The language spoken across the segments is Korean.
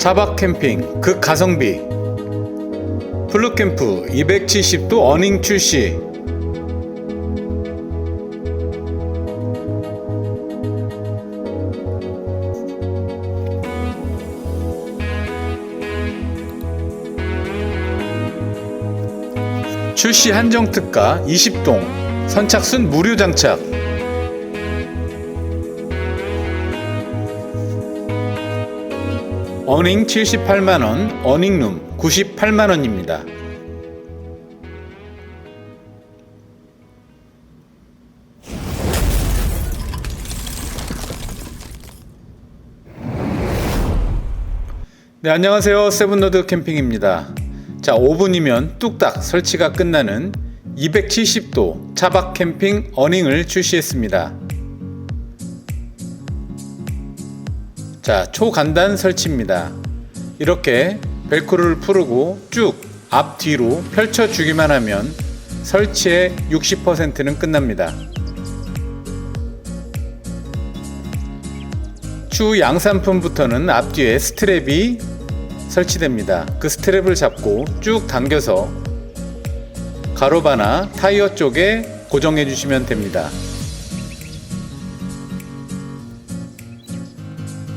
차박 캠핑 극가성비. 플루캠프 270도 어닝 출시. 출시 한정 특가 20동. 선착순 무료 장착 어닝 78만원, 어닝룸 98만원입니다. 네, 안녕하세요. 세븐로드 캠핑입니다. 자, 5분이면 뚝딱 설치가 끝나는 270도 차박 캠핑 어닝을 출시했습니다. 자, 초간단 설치입니다. 이렇게 벨크로를 풀고 쭉 앞뒤로 펼쳐주기만 하면 설치의 60%는 끝납니다. 추 양산품부터는 앞뒤에 스트랩이 설치됩니다. 그 스트랩을 잡고 쭉 당겨서 가로바나 타이어 쪽에 고정해 주시면 됩니다.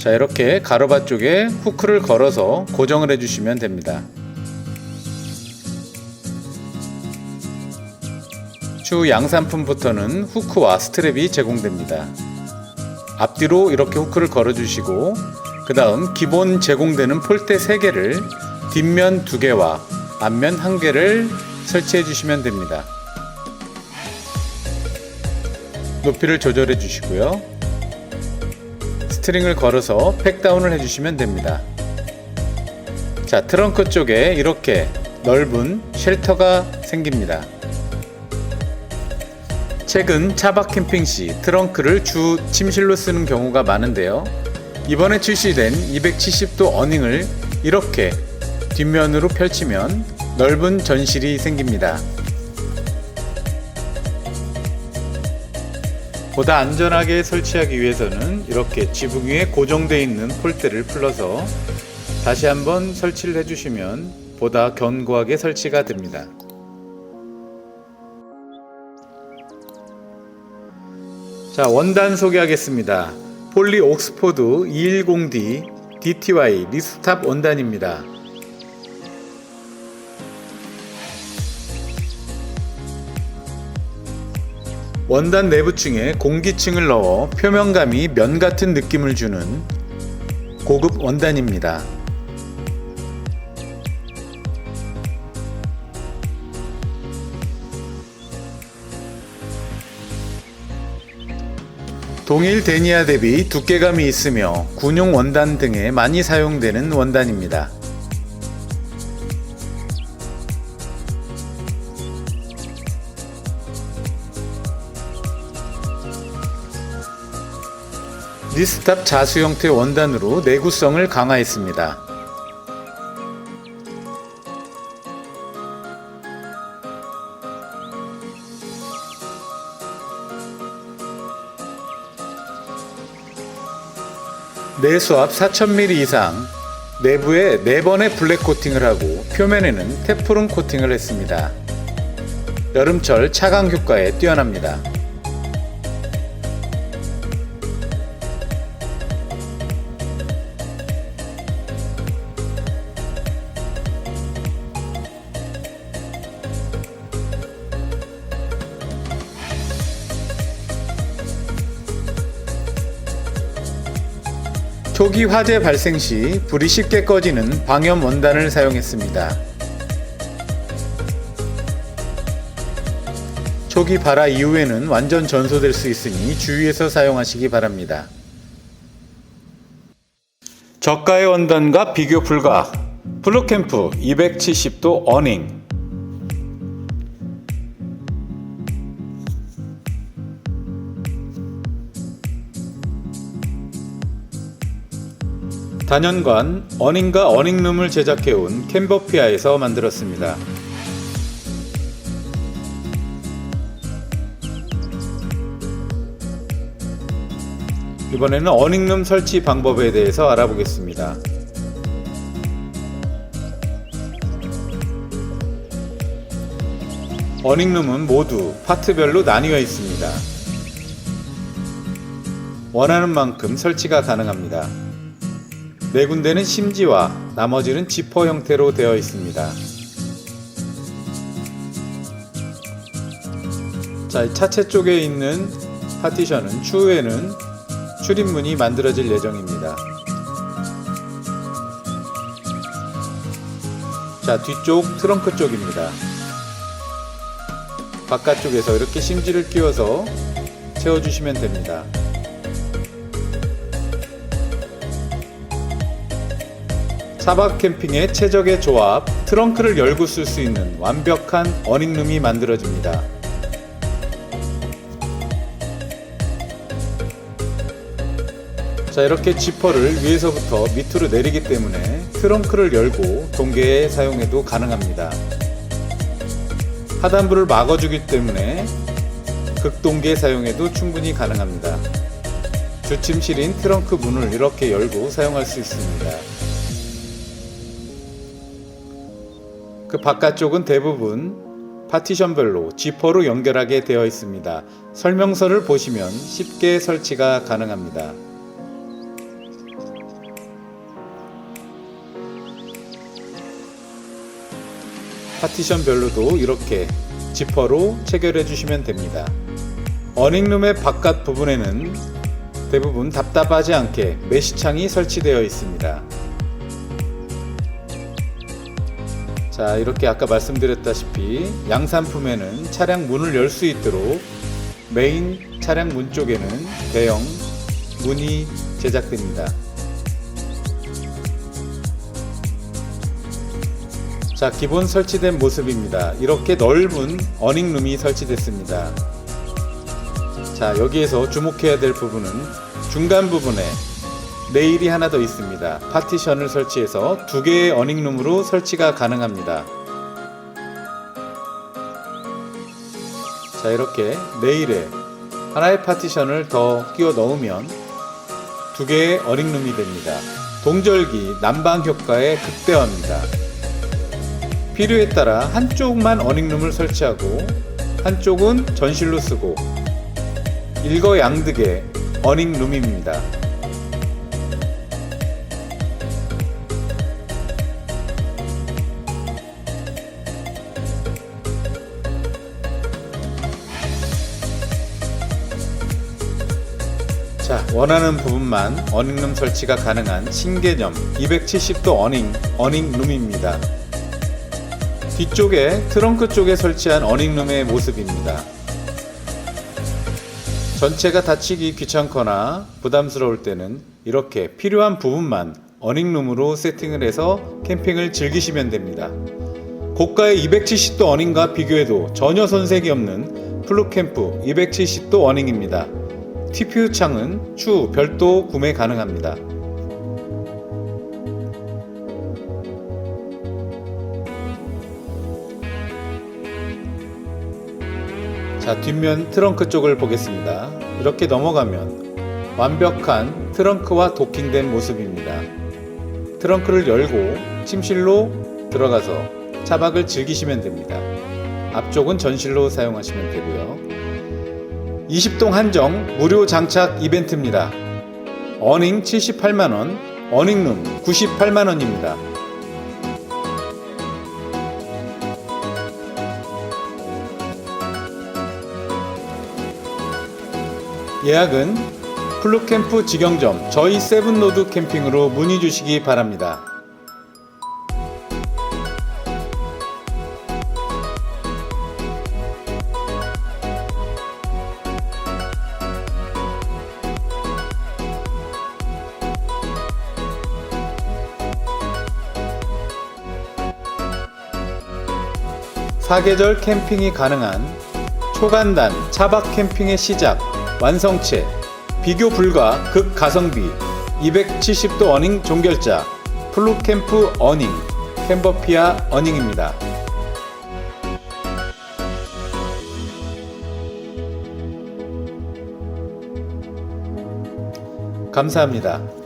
자 이렇게 가로바 쪽에 후크를 걸어서 고정을 해주시면 됩니다. 추 양산품부터는 후크와 스트랩이 제공됩니다. 앞뒤로 이렇게 후크를 걸어주시고 그 다음 기본 제공되는 폴대 3개를 뒷면 2개와 앞면 1개를 설치해 주시면 됩니다. 높이를 조절해 주시고요. 스트링을 걸어서 팩다운을 해주시면 됩니다. 자, 트렁크 쪽에 이렇게 넓은 쉘터가 생깁니다. 최근 차박 캠핑 시 트렁크를 주 침실로 쓰는 경우가 많은데요. 이번에 출시된 270도 어닝을 이렇게 뒷면으로 펼치면 넓은 전실이 생깁니다. 보다 안전하게 설치하기 위해서는 이렇게 지붕 위에 고정되어 있는 폴대를 풀러서 다시 한번 설치를 해주시면 보다 견고하게 설치가 됩니다. 자, 원단 소개하겠습니다. 폴리 옥스포드 210D DTY 리스탑 원단입니다. 원단 내부층에 공기층을 넣어 표면감이 면 같은 느낌을 주는 고급 원단입니다. 동일 데니아 대비 두께감이 있으며 군용 원단 등에 많이 사용되는 원단입니다. 리스탑 자수 형태 원단으로 내구성을 강화했습니다. 내수압 4000mm 이상 내부에 4번의 블랙 코팅을 하고 표면에는 테프론 코팅을 했습니다. 여름철 차강 효과에 뛰어납니다. 초기 화재 발생 시 불이 쉽게 꺼지는 방염 원단을 사용했습니다. 초기 발화 이후에는 완전 전소될 수 있으니 주의해서 사용하시기 바랍니다. 저가의 원단과 비교 불가 블루캠프 270도 어닝 단연간 어닝과 어닝룸을 제작해온 캔버피아에서 만들었습니다. 이번에는 어닝룸 설치 방법에 대해서 알아보겠습니다. 어닝룸은 모두 파트별로 나뉘어 있습니다. 원하는 만큼 설치가 가능합니다. 네 군데는 심지와 나머지는 지퍼 형태로 되어 있습니다. 자, 이 차체 쪽에 있는 파티션은 추후에는 출입문이 만들어질 예정입니다. 자, 뒤쪽 트렁크 쪽입니다. 바깥쪽에서 이렇게 심지를 끼워서 채워주시면 됩니다. 차박 캠핑의 최적의 조합, 트렁크를 열고 쓸 수 있는 완벽한 어닝룸이 만들어집니다. 자 이렇게 지퍼를 위에서부터 밑으로 내리기 때문에 트렁크를 열고 동계에 사용해도 가능합니다. 하단부를 막아주기 때문에 극동계 사용해도 충분히 가능합니다. 주침실인 트렁크 문을 이렇게 열고 사용할 수 있습니다. 그 바깥쪽은 대부분 파티션별로 지퍼로 연결하게 되어 있습니다. 설명서를 보시면 쉽게 설치가 가능합니다. 파티션별로도 이렇게 지퍼로 체결해 주시면 됩니다. 어닝룸의 바깥 부분에는 대부분 답답하지 않게 메시창이 설치되어 있습니다. 자, 이렇게 아까 말씀드렸다시피 양산품에는 차량 문을 열 수 있도록 메인 차량 문 쪽에는 대형 문이 제작됩니다. 자, 기본 설치된 모습입니다. 이렇게 넓은 어닝룸이 설치됐습니다. 자, 여기에서 주목해야 될 부분은 중간 부분에 레일이 하나 더 있습니다. 파티션을 설치해서 두 개의 어닝룸으로 설치가 가능합니다. 자, 이렇게 레일에 하나의 파티션을 더 끼워 넣으면 두 개의 어닝룸이 됩니다. 동절기 난방 효과에 극대화입니다. 필요에 따라 한쪽만 어닝룸을 설치하고 한쪽은 전실로 쓰고 일거양득의 어닝룸입니다. 자, 원하는 부분만 어닝룸 설치가 가능한 신개념 270도 어닝, 어닝룸입니다. 뒤쪽에 트렁크 쪽에 설치한 어닝룸의 모습입니다. 전체가 닫히기 귀찮거나 부담스러울 때는 이렇게 필요한 부분만 어닝룸으로 세팅을 해서 캠핑을 즐기시면 됩니다. 고가의 270도 어닝과 비교해도 전혀 손색이 없는 플루캠프 270도 어닝입니다. TPU 창은 추후 별도 구매 가능합니다. 자, 뒷면 트렁크 쪽을 보겠습니다. 이렇게 넘어가면 완벽한 트렁크와 도킹된 모습입니다. 트렁크를 열고 침실로 들어가서 차박을 즐기시면 됩니다. 앞쪽은 전실로 사용하시면 되고요. 20동 한정 무료 장착 이벤트입니다. 어닝 78만원, 어닝룸 98만원입니다. 예약은 플루캠프 직영점 저희 세븐로드 캠핑으로 문의 주시기 바랍니다. 사계절 캠핑이 가능한 초간단 차박 캠핑의 시작 완성체 비교 불가 극가성비 270도 어닝 종결자 플루캠프 어닝 캠버피아 어닝입니다. 감사합니다.